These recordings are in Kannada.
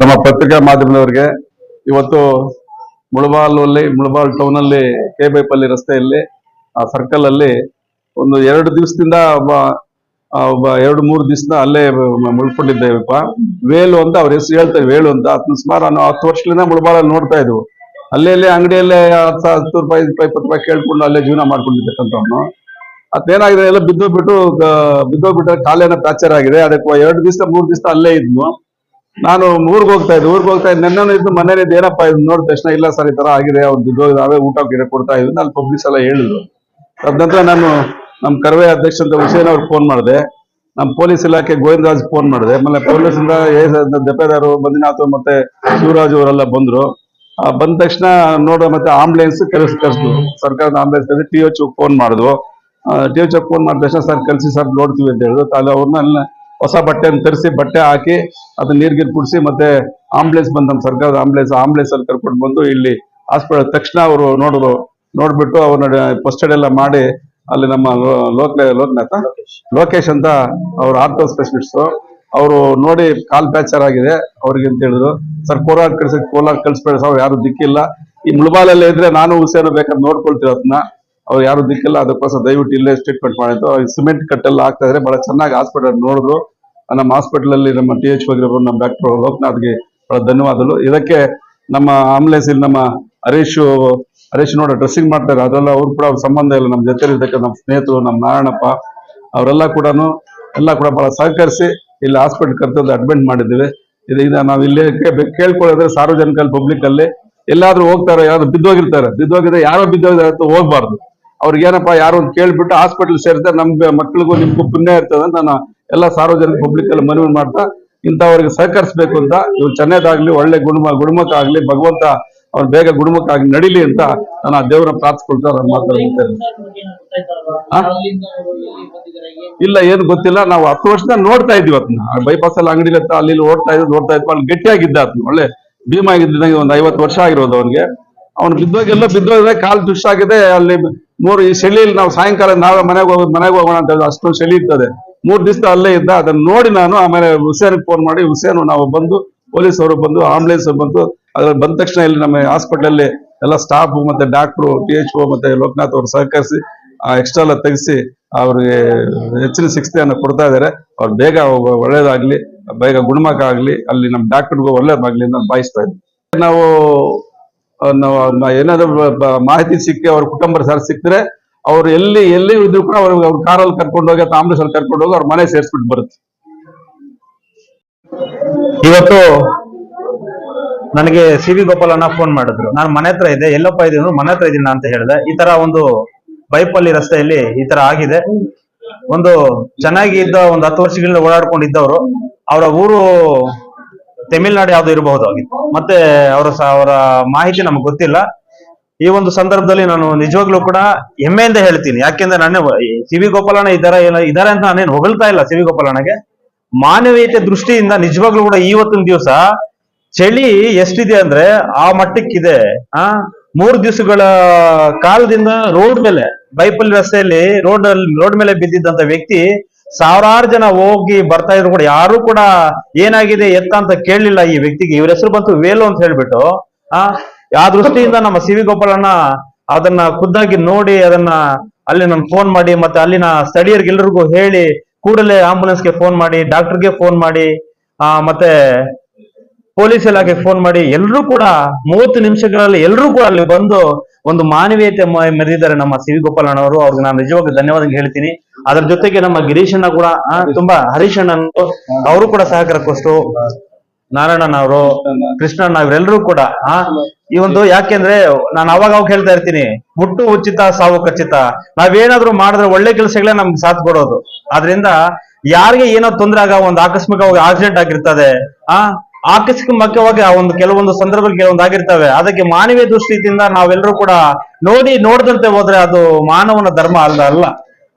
ನಮ್ಮ ಪತ್ರಿಕಾ ಮಾಧ್ಯಮದವರಿಗೆ ಇವತ್ತು ಮುಳಬಾಲಲ್ಲಿ, ಮುಳಬಾಲ್ ಟೌನ್ ಅಲ್ಲಿ ಕೆ ಬೈಪಲ್ಲಿ ರಸ್ತೆಯಲ್ಲಿ, ಆ ಸರ್ಕಲ್ ಅಲ್ಲಿ ಒಂದು ಎರಡು ದಿವಸದಿಂದ ಒಬ್ಬ ಒಬ್ಬ ಎರಡು ಮೂರು ದಿವಸದ ಅಲ್ಲೇ ಮುಳ್ಕೊಂಡಿದ್ದೇವಪ್ಪ. ವೇಲು ಅಂತ ಅವ್ರ ಹೆಸರು ಹೇಳ್ತಾರೆ, ವೇಲು ಅಂತ. ಅದನ್ನ ಸುಮಾರು ನಾನು ಹತ್ತು ವರ್ಷದಿಂದ ಮುಳಬಾಲಲ್ಲಿ ನೋಡ್ತಾ ಇದ್ವು. ಅಲ್ಲೇ ಅಲ್ಲೇ ಅಂಗಡಿಯಲ್ಲೇ ಹತ್ತು ಹತ್ತು ರೂಪಾಯಿ, ಇಪ್ಪತ್ತು ರೂಪಾಯಿ ಕೇಳ್ಕೊಂಡು ಅಲ್ಲೇ ಜೀವನ ಮಾಡ್ಕೊಂಡಿರ್ತಕ್ಕಂಥವ್ನು. ಅದೇನಾಗಿದೆ, ಎಲ್ಲ ಬಿದ್ದೋಗ್ಬಿಟ್ಟು ಬಿದ್ದೋಗ್ಬಿಟ್ರೆ ಕಾಲೇನ ಪ್ಯಾಚರ್ ಆಗಿದೆ. ಅದಕ್ಕೆ ಎರಡು ದಿವಸ ಮೂರು ದಿವಸ ಅಲ್ಲೇ ಇದ್ನು. ನಾನು ಊರಿಗೆ ಹೋಗ್ತಾ ಇದ್ದೆ, ಊರಿಗೆ ಹೋಗ್ತಾ ಇದ್ದೆ. ನೆನ್ನೆ ಇದ್ದು ಮನೇಲಿ ಏನಪ್ಪ ಇದು ನೋಡಿದ ತಕ್ಷಣ ಇಲ್ಲ ಸರ್ ಈ ತರ ಆಗಿದೆ, ಅವ್ರು ಬಿದ್ದೋಗಿ ನಾವೇ ಊಟ ಗಿಡ ಕೊಡ್ತಾ ಇದ್ವಿ ನಾನು ಪಬ್ಲಿಕ್ಸ್ ಎಲ್ಲ ಹೇಳಿದ್ರು. ನಂತರ ನಾನು ನಮ್ಮ ಅಧ್ಯಕ್ಷ ಅಂತ ಹುಸೇನ್ ಅವ್ರಿಗೆ ಫೋನ್ ಮಾಡಿದೆ. ನಮ್ಮ ಪೊಲೀಸ್ ಇಲಾಖೆ ಗೋವಿಂದರಾಜ್ ಫೋನ್ ಮಾಡಿದೆ. ಆಮೇಲೆ ಪೊಲೀಸ್ ಇಂದ ದೆಪೇದಾರು ಮಂಜುನಾಥ್ ಮತ್ತೆ ಶಿವರಾಜ್ ಅವರೆಲ್ಲ ಬಂದ್ರು. ಬಂದ ತಕ್ಷಣ ನೋಡೋ ಮತ್ತೆ ಆಂಬುಲೆನ್ಸ್ ಕೆಲಸ ಕರೆಸಿದ್ರು. ಸರ್ಕಾರದ ಆಂಬುಲೆನ್ಸ್ ಕರೆಸಿ ಟಿ ಎಚ್ ಫೋನ್ ಮಾಡಿದ್ವು. ಟಿ ಎಚ್ ಫೋನ್ ಮಾಡಿದ ತಕ್ಷಣ, ಸರ್ ಕಳಿಸಿ, ಸರ್ ನೋಡ್ತೀವಿ ಅಂತ ಹೇಳಿದ್ರು. ತಾಲೂ ಅವ್ರನ್ನ ಹೊಸ ಬಟ್ಟೆಯನ್ನು ತರಿಸಿ ಬಟ್ಟೆ ಹಾಕಿ ಅದನ್ನ ನೀರ್ಗಿರ್ ಕುಡಿಸಿ ಮತ್ತೆ ಆಂಬುಲೆನ್ಸ್ ಬಂದ್ ನಮ್ಮ ಸರ್ಕಾರದ ಆಂಬುಲೆನ್ಸ್ ಆಂಬುಲೆನ್ಸ್ ಅಲ್ಲಿ ಕರ್ಕೊಂಡು ಬಂದು ಇಲ್ಲಿ ಹಾಸ್ಪಿಟಲ್ ತಕ್ಷಣ ಅವರು ನೋಡಿದ್ರು ನೋಡ್ಬಿಟ್ಟು ಅವ್ರನ್ನ ಫಸ್ಟ್ ಏಡ್ ಎಲ್ಲ ಮಾಡಿ ಅಲ್ಲಿ ನಮ್ಮ ಲೋಕ ಲೋಕನಾಥ ಲೋಕೇಶ್. ಅಂತ ಅವ್ರ ಆರ್ಥೋ ಸ್ಪೆಷಲಿಸ್ಟ್ ಅವರು ನೋಡಿ ಕಾಲ್ ಪ್ಯಾಚರ್ ಆಗಿದೆ ಅವ್ರಿಗೆ ಅಂತ ಹೇಳಿದ್ರು. ಸರ್ ಕೋಲಾರ್ ಕಳ್ಸಿ ಕೋಲಾರ್ ಕಳ್ಸ್ಬೇಡ ಸರ್ ಯಾರು ದಿಕ್ಕಿಲ್ಲ. ಈ ಮುಳಬಾಲಲ್ಲೇ ಇದ್ರೆ ನಾನು ಹುಸೇನು ಬೇಕಾದ್ರೆ ನೋಡ್ಕೊಳ್ತೀವಿ ಅದನ್ನ. ಅವ್ರು ಯಾರು ದಿಕ್ಕಿಲ್ಲ ಅದಕ್ಕೋಸ್ಕರ ದಯವಿಟ್ಟು ಇಲ್ಲೇ ಟ್ರೀಟ್ಮೆಂಟ್ ಮಾಡಿದ್ರು ಸಿಮೆಂಟ್ ಕಟ್ಟೆಲ್ಲ ಆಗ್ತಾ ಇದ್ರೆ ಬಹಳ ಚೆನ್ನಾಗಿ ಹಾಸ್ಪಿಟಲ್ ನೋಡಿದ್ರು. ನಮ್ಮ ಹಾಸ್ಪಿಟಲ್ ಅಲ್ಲಿ ನಮ್ಮ ಟಿ ಎಚ್ ಹೋಗಿರೋ ನಮ್ಮ ಡಾಕ್ಟರ್ ಲೋಕನಾಥ್ಗೆ ಬಹಳ ಧನ್ಯವಾದಗಳು. ಇದಕ್ಕೆ ನಮ್ಮ ಆಂಬುಲೆನ್ಸ್ ಇಲ್ಲಿ ನಮ್ಮ ಹರೀಶ್ ಹರೀಶ್ ನೋಡ ಡ್ರೆಸ್ಸಿಂಗ್ ಮಾಡ್ತಾರೆ, ಅದೆಲ್ಲ ಅವ್ರು ಕೂಡ ಸಂಬಂಧ ಇಲ್ಲ, ನಮ್ಮ ಜೊತೆ ಇರ್ತಕ್ಕ ನಮ್ಮ ಸ್ನೇಹಿತರು, ನಮ್ಮ ನಾರಾಯಣಪ್ಪ, ಅವರೆಲ್ಲ ಕೂಡ ಎಲ್ಲ ಕೂಡ ಬಹಳ ಸಹಕರಿಸಿ ಇಲ್ಲಿ ಹಾಸ್ಪಿಟಲ್ ಕರ್ತದ್ದು ಅಡ್ಮಿಟ್ ಮಾಡಿದ್ದೀವಿ. ಇದರಿಂದ ನಾವು ಇಲ್ಲಿ ಕೇಳ್ಕೊಳ್ಳೋದ್ರೆ ಸಾರ್ವಜನಿಕ ಪಬ್ಲಿಕ್ ಅಲ್ಲಿ ಎಲ್ಲಾದ್ರೂ ಹೋಗ್ತಾರೆ ಯಾರು ಬಿದ್ದೋಗಿರ್ತಾರೆ, ಬಿದ್ದೋಗಿದ್ರೆ ಯಾರೋ ಬಿದ್ದೋಗಿದ್ದಾರೆ ಅಂತ ಹೋಗ್ಬಾರ್ದು. ಅವ್ರಿಗೆ ಏನಪ್ಪಾ, ಯಾರು ಅಂತ ಕೇಳ್ಬಿಟ್ಟು ಹಾಸ್ಪಿಟಲ್ ಸೇರಿದ್ರೆ ನಮ್ಗೆ ಮಕ್ಳಿಗೂ ನಿಮ್ಗೂ ಪುಣ್ಯ ಇರ್ತದೆ ಅಂತ ನಾನು ಎಲ್ಲ ಸಾರ್ವಜನಿಕ ಪಬ್ಲಿಕ್ ಅಲ್ಲಿ ಮನವಿ ಮಾಡ್ತಾ, ಇಂಥವ್ರಿಗೆ ಸಹಕರಿಸಬೇಕು ಅಂತ, ಇವ್ರು ಚೆನ್ನದಾಗ್ಲಿ, ಒಳ್ಳೆ ಗುಣಮ ಗುಣಮುಖ ಆಗ್ಲಿ ಭಗವಂತ ಅವ್ರು ಬೇಗ ಗುಣಮುಖ ಆಗಿ ನಡಿಲಿ ಅಂತ ನಾನು ಆ ದೇವ್ರ ಪ್ರಾರ್ಥಿಸ್ಕೊಳ್ತಾ ಮಾತಾಡ್ತೇನೆ? ಇಲ್ಲ, ಏನು ಗೊತ್ತಿಲ್ಲ, ನಾವು ಹತ್ತು ವರ್ಷದ ನೋಡ್ತಾ ಇದ್ವಿ ಅದನ್ನ ಬೈಪಾಸ್ ಅಲ್ಲಿ ಅಂಗಡಿ ಹತ್ರ ಅಲ್ಲಿ ಓಡ್ತಾ ಇದ್ದು ನೋಡ್ತಾ ಇದ್ವಿ, ಅಲ್ಲಿ ಗಟ್ಟಿಯಾಗಿದ್ದ ಅದನ್ನ ಒಳ್ಳೆ ಭೀಮ ಆಗಿದ್ದಂಗೆ ಒಂದು ಐವತ್ತು ವರ್ಷ ಆಗಿರೋದು ಅವನಿಗೆ. ಅವ್ನು ಬಿದ್ದೋಗಿ ಎಲ್ಲ ಬಿದ್ದೋಗಿದೆ ಕಾಲು ದುಷ್ಟ ಆಗಿದೆ, ಅಲ್ಲಿ ಮೂರು ಈ ಚಳಿಯಲ್ಲಿ ನಾವು ಸಾಯಂಕಾಲ ನಾವೇ ಮನೆಗೆ ಹೋಗಿ ಮನೆಗೆ ಹೋಗೋಣ ಅಂತ ಹೇಳಿದ್ರೆ ಅಷ್ಟೊಂದು ಚಳಿ ಇರ್ತದೆ. ಮೂರು ದಿವಸ ಅಲ್ಲೇ ಇದ್ದ, ಅದನ್ನ ನೋಡಿ ನಾನು, ಆಮೇಲೆ ಹುಸೇನ್ಗೆ ಫೋನ್ ಮಾಡಿ, ಹುಸೇನು ನಾವು ಬಂದು, ಪೊಲೀಸ್ ಅವರು ಬಂದು ಆಂಬುಲೆನ್ಸ್ ಬಂದು, ಅದ್ರಲ್ಲಿ ಬಂದ ತಕ್ಷಣ ಇಲ್ಲಿ ನಮ್ಮ ಹಾಸ್ಪಿಟಲ್ ಎಲ್ಲ ಸ್ಟಾಫ್ ಮತ್ತೆ ಡಾಕ್ಟ್ರು ಟಿ ಎಚ್ ಓ ಮತ್ತೆ ಲೋಕನಾಥ್ ಅವರು ಸಹಕರಿಸಿ, ಆ ಎಕ್ಸ್ಟ್ರಾ ಎಲ್ಲ ತೆಗೆಸಿ, ಅವ್ರಿಗೆ ಹೆಚ್ಚಿನ ಚಿಕಿತ್ಸೆಯನ್ನು ಕೊಡ್ತಾ ಇದ್ದಾರೆ ಅವ್ರು ಬೇಗ ಒಳ್ಳೇದಾಗ್ಲಿ, ಬೇಗ ಗುಣಮುಖ ಆಗ್ಲಿ, ಅಲ್ಲಿ ನಮ್ಮ ಡಾಕ್ಟರ್ಗೂ ಒಳ್ಳೇದಾಗ್ಲಿ ಅಂತ ನಾನು ಬಯಸ್ತಾ ಇದ್ದೀನಿ ನಾವು ಏನಾದ್ರು ಮಾಹಿತಿ ಸಿಕ್ಕಿ ಅವ್ರ ಕುಟುಂಬ ಸರ್ ಸಿಕ್ಕಿದ್ರೆ ಅವ್ರು ಎಲ್ಲಿ ಎಲ್ಲಿ ಇದ್ರು ಕೂಡ ಅವ್ರಿಗೆ ಅವ್ರ ಕಾರಲ್ಲಿ ಕರ್ಕೊಂಡು ಹೋಗಿ ಅಥವಾ ಅಲ್ಲಿ ಕರ್ಕೊಂಡು ಹೋಗಿ ಅವ್ರ ಮನೆ ಸೇರಿಸ್ಬಿಟ್ಟು ಬರುತ್ತೆ. ಇವತ್ತು ನನಗೆ ಸಿ ವಿ ಗೋಪಾಲಣ್ಣ ಫೋನ್ ಮಾಡಿದ್ರು. ನಾನು ಮನೆ ಹತ್ರ ಇದೆ ಎಲ್ಲಪ್ಪ ಇದೀನಿ ಅಂದ್ರೆ ಮನೆ ಹತ್ರ ಇದ್ದೀನಿ ಅಂತ ಹೇಳಿದೆ. ಈ ತರ ಒಂದು ಬೈಪಲ್ಲಿ ರಸ್ತೆಯಲ್ಲಿ ಈ ತರ ಆಗಿದೆ. ಒಂದು ಚೆನ್ನಾಗಿ ಇದ್ದ ಒಂದು ಹತ್ತು ವರ್ಷಗಳಿಂದ ಓಡಾಡ್ಕೊಂಡಿದ್ದವರು. ಅವರ ಊರು ತಮಿಳ್ನಾಡು ಯಾವ್ದು ಇರಬಹುದು ಮತ್ತೆ ಅವರ ಅವರ ಮಾಹಿತಿ ನಮ್ಗೆ ಗೊತ್ತಿಲ್ಲ. ಈ ಒಂದು ಸಂದರ್ಭದಲ್ಲಿ ನಾನು ನಿಜವಾಗ್ಲೂ ಕೂಡ ಹೆಮ್ಮೆಯಿಂದ ಹೇಳ್ತೀನಿ. ಯಾಕೆಂದ್ರೆ ನಾನೇ ಸಿ ವಿ ಗೋಪಾಲಣ್ಣ ಇದರ ಇದಾರೆ ಅಂತ ನಾನೇನು ಹೊಗಳ್ತಾ ಇಲ್ಲ ಸಿ ವಿ ಗೋಪಾಲಣ್ಣಗೆ. ಮಾನವೀಯತೆ ದೃಷ್ಟಿಯಿಂದ ನಿಜವಾಗ್ಲೂ ಕೂಡ ಇವತ್ತಿನ ದಿವಸ ಚಳಿ ಎಷ್ಟಿದೆ ಅಂದ್ರೆ ಆ ಮಟ್ಟಕ್ಕಿದೆ. ಆ, ಮೂರ್ ದಿವಸಗಳ ಕಾಲದಿಂದ ರೋಡ್ ಮೇಲೆ, ಬೈಪಲ್ ರಸ್ತೆಯಲ್ಲಿ ರೋಡ್ ರೋಡ್ ಮೇಲೆ ಬಿದ್ದಿದ್ದಂತ ವ್ಯಕ್ತಿ ಸಾವಿರಾರು ಜನ ಹೋಗಿ ಬರ್ತಾ ಇದ್ರು ಕೂಡ, ಯಾರು ಕೂಡ ಏನಾಗಿದೆ, ಎತ್ತ ಅಂತ ಕೇಳಲಿಲ್ಲ ಈ ವ್ಯಕ್ತಿಗೆ. ಇವ್ರ ಹೆಸರು ಬಂತು ವೇಲು ಅಂತ ಹೇಳ್ಬಿಟ್ಟು, ಆ ಆ ದೃಷ್ಟಿಯಿಂದ ನಮ್ಮ ಸಿವಿ ಗೋಪಾಲಣ್ಣ ಅದನ್ನ ಖುದ್ದಾಗಿ ನೋಡಿ ಅದನ್ನ ಅಲ್ಲಿ ನಾನು ಫೋನ್ ಮಾಡಿ ಮತ್ತೆ ಅಲ್ಲಿನ ಸ್ಥಳೀಯರಿಗೆಲ್ಲರಿಗೂ ಹೇಳಿ, ಕೂಡಲೇ ಆಂಬುಲೆನ್ಸ್ಗೆ ಫೋನ್ ಮಾಡಿ ಡಾಕ್ಟರ್ಗೆ ಫೋನ್ ಮಾಡಿ, ಆ, ಮತ್ತೆ ಪೊಲೀಸ್ ಇಲಾಖೆ ಫೋನ್ ಮಾಡಿ ಎಲ್ಲರೂ ಕೂಡ ಮೂವತ್ತು ನಿಮಿಷಗಳಲ್ಲಿ ಎಲ್ಲರೂ ಕೂಡ ಅಲ್ಲಿ ಬಂದು ಒಂದು ಮಾನವೀಯತೆ ಮೆರೆದಿದ್ದಾರೆ ನಮ್ಮ ಸಿವಿ ಗೋಪಾಲಣ್ಣ ಅವರು. ಅವ್ರಿಗೆ ನಾನು ನಿಜವಾಗಿ ಧನ್ಯವಾದ ಹೇಳ್ತೀನಿ. ಅದ್ರ ಜೊತೆಗೆ ನಮ್ಮ ಗಿರೀಶಣ್ಣ ಕೂಡ ತುಂಬಾ ಹರೀಶಣ್ಣ ಅವರು ಕೂಡ ಸಹಕಾರ ಕೊಟ್ಟು ನಾರಾಯಣನ್ ಅವರು ಕೃಷ್ಣಣ್ಣ ಇವರೆಲ್ಲರೂ ಕೂಡ, ಆ, ಈ ಒಂದು ಯಾಕೆಂದ್ರೆ ನಾನು ಅವಾಗ ಅವಾಗ ಹೇಳ್ತಾ ಇರ್ತೀನಿ, ಮುಟ್ಟು ಉಚಿತ, ಸಾವು ಖಚಿತ. ನಾವೇನಾದ್ರೂ ಮಾಡಿದ್ರೆ ಒಳ್ಳೆ ಕೆಲಸಗಳೇ ನಮ್ಗೆ ಸಾಥ್ ಕೊಡೋದು. ಆದ್ರಿಂದ ಯಾರಿಗೆ ಏನೋ ತೊಂದರೆ ಆಗ, ಒಂದು ಆಕಸ್ಮಿಕವಾಗಿ ಆಕ್ಸಿಡೆಂಟ್ ಆಗಿರ್ತದೆ, ಆ, ಆಕಸ್ಮಿಕವಾಗಿ ಆ ಒಂದು ಕೆಲವೊಂದು ಸಂದರ್ಭದಲ್ಲಿ ಕೆಲವೊಂದು ಆಗಿರ್ತವೆ. ಅದಕ್ಕೆ ಮಾನವೀಯ ದೃಷ್ಟಿಯಿಂದ ನಾವೆಲ್ಲರೂ ಕೂಡ ನೋಡಿ, ನೋಡದಂತೆ ಹೋದ್ರೆ ಅದು ಮಾನವನ ಧರ್ಮ ಅಲ್ಲ ಅಲ್ಲ.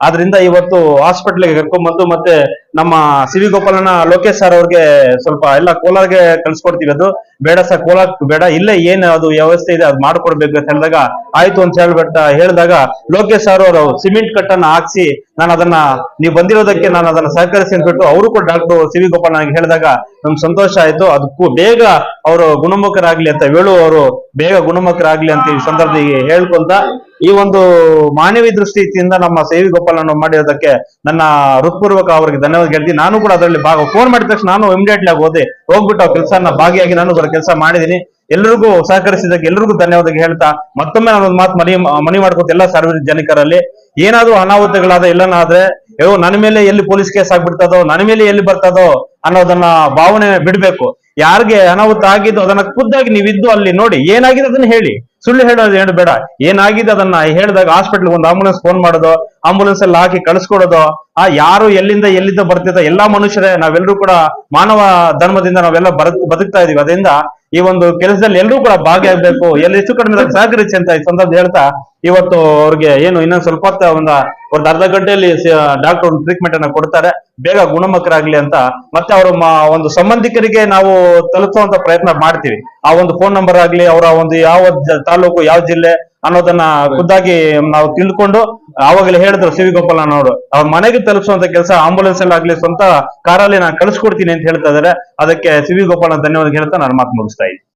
ಆದ್ರಿಂದ ಇವತ್ತು ಹಾಸ್ಪಿಟ್ಲಿಗೆ ಕರ್ಕೊಂಡ್ ಬಂದು ಮತ್ತೆ ನಮ್ಮ ಸಿವಿ ಗೋಪಾಲನ ಲೋಕೇಶ್ ಸರ್ ಅವ್ರಿಗೆ ಸ್ವಲ್ಪ ಎಲ್ಲ ಕೋಲಾರ್ಗೆ ಕಳ್ಸಿಕೊಡ್ತೀವಿ ಅದು. ಬೇಡ ಸರ್ ಕೋಲಾರ್ ಬೇಡ. ಇಲ್ಲೇ ಏನ್ ಅದು ವ್ಯವಸ್ಥೆ ಇದೆ, ಅದು ಮಾಡ್ಕೊಡ್ಬೇಕು ಅಂತ ಹೇಳಿದಾಗ ಆಯ್ತು ಅಂತ ಹೇಳ್ಬಿಟ್ಟ, ಹೇಳಿದಾಗ ಲೋಕೇಶ್ ಸರ್ ಅವರು ಸಿಮೆಂಟ್ ಕಟ್ಟನ್ನ ಹಾಕ್ಸಿ ನಾನು ಅದನ್ನ, ನೀವು ಬಂದಿರೋದಕ್ಕೆ ನಾನು ಅದನ್ನ ಸಹಕರಿಸಿ ಅಂದ್ಬಿಟ್ಟು ಅವರು ಕೂಡ ಡಾಕ್ಟರ್ ಸಿವಿ ಗೋಪಾಲ್ ನನಗೆ ಹೇಳಿದಾಗ ನಮ್ಗೆ ಸಂತೋಷ ಆಯ್ತು. ಅದಕ್ಕೂ ಬೇಗ ಅವರು ಗುಣಮುಖರಾಗ್ಲಿ ಅಂತ ವೇಳು ಅವರು, ಬೇಗ ಗುಣಮುಖರಾಗ್ಲಿ ಅಂತ ಈ ಸಂದರ್ಭದಲ್ಲಿ ಹೇಳ್ಕೊಂತ ಈ ಒಂದು ಮಾನವೀಯ ದೃಷ್ಟಿಯಿಂದ ನಮ್ಮ ಸೇವಿ ಗೋಪಾಲನ ಮಾಡಿರೋದಕ್ಕೆ ನನ್ನ ಹೃತ್ಪೂರ್ವಕ ಅವರಿಗೆ ಧನ್ಯವಾದ ಹೇಳ್ತೀನಿ. ನಾನು ಕೂಡ ಅದರಲ್ಲಿ ಭಾಗ ಫೋನ್ ಮಾಡಿದ ತಕ್ಷಣ ನಾನು ಇಮಿಡಿಯೇಟ್ಲಿ ಆಗಿ ಹೋದೆ. ಹೋಗ್ಬಿಟ್ಟು ಆ ಕೆಲಸನ ಭಾಗಿಯಾಗಿ ನಾನು ಅದರ ಕೆಲಸ ಮಾಡಿದೀನಿ ಎಲ್ರಿಗೂ ಸಹಕರಿಸಿದಕ್ಕೆ ಎಲ್ರಿಗೂ ಧನ್ಯವಾದ ಹೇಳ್ತಾ, ಮತ್ತೊಮ್ಮೆ ನಾನು ಒಂದು ಮಾತು ಮನಿ ಮನಿ ಮಾಡ್ಕೊತ ಎಲ್ಲ ಸಾರ್ವಜನಿಕರಲ್ಲಿ. ಏನಾದ್ರೂ ಅನಾಹುತಗಳಾದ ಎಲ್ಲನಾದ್ರೆ ಅಯ್ಯೋ ನನ್ನ ಮೇಲೆ ಎಲ್ಲಿ ಪೊಲೀಸ್ ಕೇಸ್ ಆಗ್ಬಿಡ್ತದೋ, ನನ್ನ ಮೇಲೆ ಎಲ್ಲಿ ಬರ್ತದೋ ಅನ್ನೋದನ್ನ ಭಾವನೆ ಬಿಡ್ಬೇಕು. ಯಾರಿಗೆ ಅನಾಹುತ ಆಗಿದ್ದು, ಅದನ್ನ ಖುದ್ದಾಗಿ ನೀವಿದ್ದು ಅಲ್ಲಿ ನೋಡಿ, ಏನಾಗಿದೆ ಅದನ್ನ ಹೇಳಿ. ಸುಳ್ಳು ಹೇಳೋದು ಹೇಳಿ ಬೇಡ. ಏನಾಗಿದೆ ಅದನ್ನ? ಹೇಳಿದಾಗ ಹಾಸ್ಪಿಟಲ್ ಒಂದು ಆಂಬುಲೆನ್ಸ್ ಫೋನ್ ಮಾಡೋದು ಆಂಬುಲೆನ್ಸ್ ಅಲ್ಲಿ ಹಾಕಿ ಕಳಿಸ್ಕೊಡೋದು. ಆ ಯಾರು ಎಲ್ಲಿಂದ ಎಲ್ಲಿಂದ ಬರ್ತಿದ್ದ ಎಲ್ಲಾ ಮನುಷ್ಯರೇ, ನಾವೆಲ್ಲರೂ ಕೂಡ ಮಾನವ ಧರ್ಮದಿಂದ ನಾವೆಲ್ಲ ಬರ, ಬದುಕ್ತಾ ಇದೀವಿ. ಅದರಿಂದ ಈ ಒಂದು ಕೆಲಸದಲ್ಲಿ ಎಲ್ಲರೂ ಕೂಡ ಭಾಗಿಯಾಗಬೇಕು. ಎಲ್ಲಿ ಹೆಚ್ಚು ಕಡಿಮೆ ಸಹಕರಿಸಿ ಅಂತ ಈ ಸಂದರ್ಭ ಹೇಳ್ತಾ, ಇವತ್ತು ಅವ್ರಿಗೆ ಏನು ಇನ್ನೊಂದು ಸ್ವಲ್ಪ ಹೊತ್ತು ಒಂದು ಒಂದು ಅರ್ಧ ಗಂಟೆಯಲ್ಲಿ ಡಾಕ್ಟರ್ ಒಂದು ಟ್ರೀಟ್ಮೆಂಟ್ ಅನ್ನ ಕೊಡ್ತಾರೆ. ಬೇಗ ಗುಣಮುಖರಾಗ್ಲಿ ಅಂತ. ಮತ್ತೆ ಅವರ ಒಂದು ಸಂಬಂಧಿಕರಿಗೆ ನಾವು ತಲುಪುವಂತ ಪ್ರಯತ್ನ ಮಾಡ್ತೀವಿ. ಆ ಒಂದು ಫೋನ್ ನಂಬರ್ ಆಗ್ಲಿ, ಅವರ ಒಂದು ಯಾವ ತಾಲೂಕು, ಯಾವ ಜಿಲ್ಲೆ ಅನ್ನೋದನ್ನ ಖುದ್ದಾಗಿ ನಾವು ತಿಳ್ಕೊಂಡು ಆವಾಗಲೇ ಹೇಳಿದ್ರು ಸಿ ವಿ ಗೋಪಾಲನವರು ಅವ್ರ ಮನೆಗೆ ತಲುಪಿಸುವಂತ ಕೆಲಸ ಆಂಬುಲೆನ್ಸ್ ಅಲ್ಲಿ ಆಗ್ಲಿ ಸ್ವಂತ ಕಾರಲ್ಲಿ ನಾನು ಕಳಿಸ್ಕೊಡ್ತೀನಿ ಅಂತ ಹೇಳ್ತಾ ಇದಾರೆ. ಅದಕ್ಕೆ ಸಿ ವಿ ಗೋಪಾಲನ ಧನ್ಯವಾದ ಹೇಳ್ತಾ ನಾನು ಮಾತು ಮುಗಿಸ್ತಾ ಇದ್ದೀನಿ.